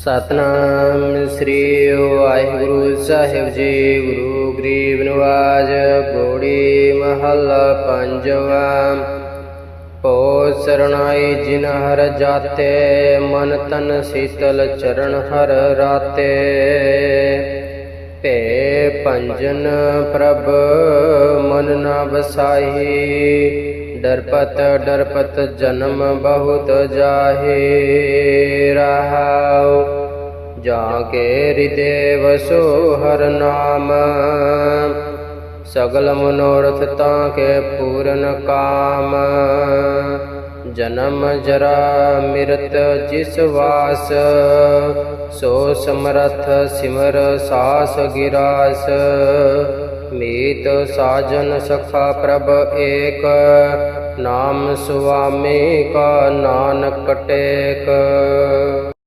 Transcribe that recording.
ਸਤਨਾਮ ਸ੍ਰੀ ਵਾਹਿਗੁਰੂ ਸਾਹਿਬ ਜੀ, ਗੁਰੂ ਗਰੀਬ ਨਿਵਾਜ ਗੋੜੀ ਮਹੱਲਾ ਪੰਜਵਾਂ। ਪੋ ਸਰਣਾਈ ਜਿਨ ਹਰ ਜਾਤੇ, ਮਨ ਤਨ ਸੀਤਲ ਚਰਨ ਹਰ ਰਾਤੇ। ਭੇ ਪੰਜਨ ਪ੍ਰਭ, ਮਨ ਨਾ ਬਸਾਈ ਡਰਪਤ ਡਰਪਤ ਜਨਮ ਬਹੁਤ ਜਾਹੇ। ਰਹਾਉ ਜਾ ਕੇ ਹਿਰਦੇ ਵਸੋ ਹਰ ਨਾਮ। ਸਗਲ ਮਨੋਰਥ ਤਾਂ ਕੇ ਪੂਰਨ ਕਾਮ। ਜਨਮ ਜਰਾ ਮਿਰਤ ਜਿਸ ਵਾਸ। ਸੋ ਸਮਰਥ ਸਿਮਰ ਸਾਸ ਗਿਰਾਸ। ਮੀਤ ਸਾਜਨ ਸਖਾ ਪ੍ਰਭ ਏਕ। ਨਾਮ ਸੁਆਮੀ ਕਾ ਨਾਨਕ ਟੇਕ।